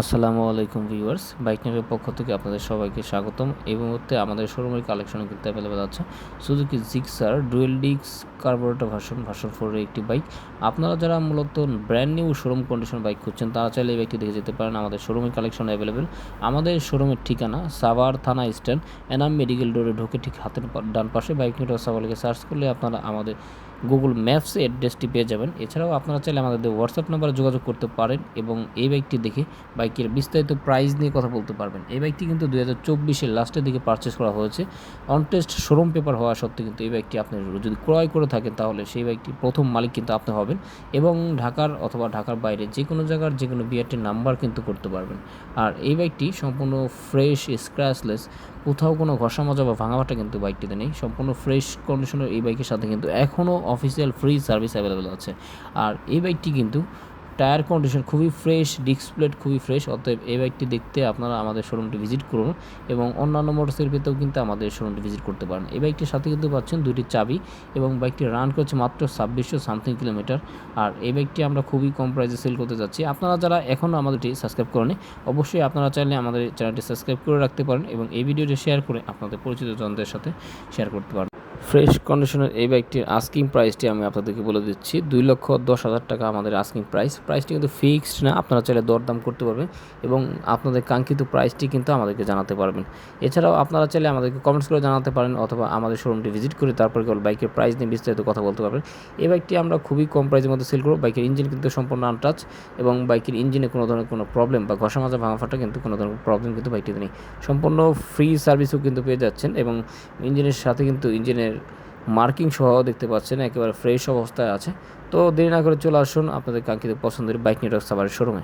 আসসালামু আলাইকুম viewers. Bike নিউজের পক্ষ থেকে আপনাদের সবাইকে স্বাগতম। এই মুহূর্তে আমাদের শোরুমের কালেকশন কিন্তু অ্যাভেলেবেল আছে। সুজুকি জিক্সার ডুয়েল ডিক্স কার্বোরেটর ভার্সন ভার্সন ফোরের একটি বাইক আপনারা যারা মূলত brand new showroom condition bike খুঁজছেন, তারা চাইলে এই বাইকটি দেখে যেতে পারেন। আমাদের শোরুমের কালেকশন অ্যাভেলেবেল আমাদের শোরুমের ঠিকানা সাভার থানা স্ট্যান্ড এনাম মেডিকেল ডোরে ঢুকে ঠিক হাতের ডান পাশে বাইক নিউজ সাভারকে সার্চ করলে আপনারা আমাদের গুগল ম্যাপসে অ্যাড্রেসটি পেয়ে যাবেন। এছাড়াও আপনারা চাইলে আমাদের হোয়াটসঅ্যাপ নাম্বারে যোগাযোগ করতে পারেন এবং এই বাইকটি দেখে বাইকের বিস্তারিত প্রাইস নিয়ে কথা বলতে পারবেন। এই বাইকটি কিন্তু দুই হাজার চব্বিশের লাস্টের দিকে পারচেস করা হয়েছে। অনটেস্ট শোরুম পেপার হওয়া সত্ত্বেও কিন্তু এই বাইকটি আপনি যদি ক্রয় করে থাকেন, তাহলে সেই বাইকটি প্রথম মালিক কিন্তু আপনি হবেন এবং ঢাকার অথবা ঢাকার বাইরে যে কোনো জায়গার যে কোনো বিআরটির নাম্বার কিন্তু করতে পারবেন। আর এই বাইকটি সম্পূর্ণ ফ্রেশ স্ক্র্যাচলেস কোথাও কোনো ঘষা মজা বা ভাঙাভাটা কিন্তু বাইকটিতে নেই। সম্পূর্ণ ফ্রেশ কন্ডিশনের এই বাইকের সাথে কিন্তু এখনও অফিসিয়াল ফ্রি সার্ভিস অ্যাভেলেবেল আছে। আর এই বাইকটি কিন্তু টায়ার কন্ডিশন খুবই ফ্রেশ ডিস্ক প্লেট খুবই ফ্রেশ অতএব এই বাইকটি দেখতে আপনারা আমাদের শোরুমটি ভিজিট করুন এবং অন্যান্য মোটরসাইকেলতেও কিন্তু আমাদের শোরুমটি ভিজিট করতে পারেন। এই বাইকটির সাথে কিন্তু পাচ্ছেন দুইটি চাবি এবং বাইকটি রান করছে মাত্র ছাব্বিশশো সামথিং কিলোমিটার আর এই বাইকটি আমরা খুবই কম প্রাইসে সেল করতে যাচ্ছি। আপনারা যারা এখনও আমাদেরটি সাবস্ক্রাইব করেনি অবশ্যই আপনারা চাইলে আমাদের চ্যানেলটি সাবস্ক্রাইব করে রাখতে পারেন এবং এই ভিডিওটি শেয়ার করে আপনাদের পরিচিত জনদের সাথে শেয়ার করতে পারেন। ফ্রেশ কন্ডিশনের এই বাইকটির আস্কিং প্রাইসটি আমি আপনাদেরকে বলে দিচ্ছি। দুই লক্ষ দশ হাজার টাকা আমাদের আস্কিং প্রাইস প্রাইসটি কিন্তু ফিক্সড না, আপনারা চাইলে দরদাম করতে পারবেন এবং আপনাদের কাঙ্ক্ষিত প্রাইসটি কিন্তু আমাদেরকে জানাতে পারবেন। এছাড়াও আপনারা চাইলে আমাদেরকে কমেন্টস করে জানাতে পারেন অথবা আমাদের শোরুমটি ভিজিট করে তারপরে কেবল বাইকের প্রাইস নিয়ে বিস্তারিত কথা বলতে পারবেন। এই বাইকটি আমরা খুবই কম প্রাইসের মধ্যে সেল করব। বাইকের ইঞ্জিন কিন্তু সম্পূর্ণ আনটাচ এবং বাইকের ইঞ্জিনে কোনো ধরনের কোনো প্রবলেম বা ঘষা মাজা ভাঙা ফাটা কিন্তু কোনো ধরনের প্রবলেম কিন্তু বাইকটিতে নেই। সম্পূর্ণ ফ্রি সার্ভিসও কিন্তু পেয়ে যাচ্ছেন এবং ইঞ্জিনের সাথে কিন্তু ইঞ্জিনের মার্কিং সহ দেখতে পাচ্ছেন, একেবারে ফ্রেশ অবস্থায় আছে। তো দেরি না করে চলে আসুন আপনাদের কাঙ্ক্ষিত পছন্দের বাইক নেটওয়ার্ক সাবারের শোরুমে